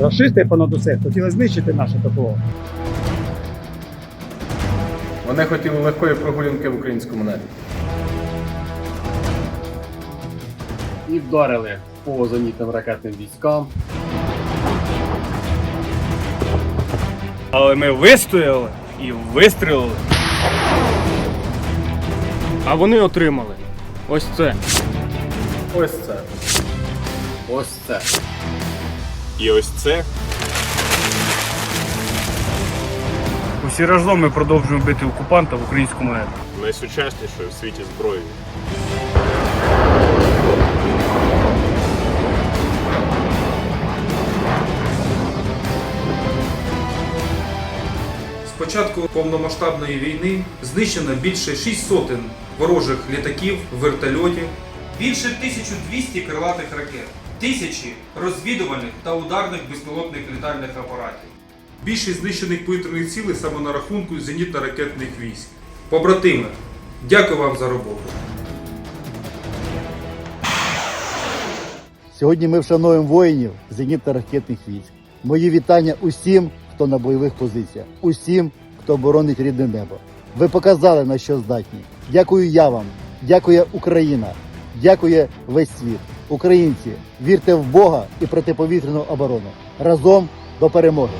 Рашисти понад усе хотіли знищити наше ППО. Вони хотіли легкої прогулянки в українському небі. і вдарили по зенітним ракетним військам. Але ми вистояли і вистрілили. А вони отримали ось це. Ось це. Ось це. І ось це. Усі разом ми продовжуємо бити окупанта в українському небі. найсучаснішою в світі зброєю. З початку повномасштабної війни знищено більше 6 сотень ворожих літаків, вертольотів, більше 1200 крилатих ракет, тисячі розвідувальних та ударних безпілотних літальних апаратів. Більшість знищених повітряних цілей саме на рахунку зенітно-ракетних військ. Побратими, дякую вам за роботу. Сьогодні ми вшануємо воїнів зенітно-ракетних військ. Мої вітання усім, хто на бойових позиціях, усім, хто боронить рідне небо. Ви показали на що здатні. Дякую я вам, дякує Україна, дякує весь світ. Українці, вірте в Бога і протиповітряну оборону. Разом до перемоги!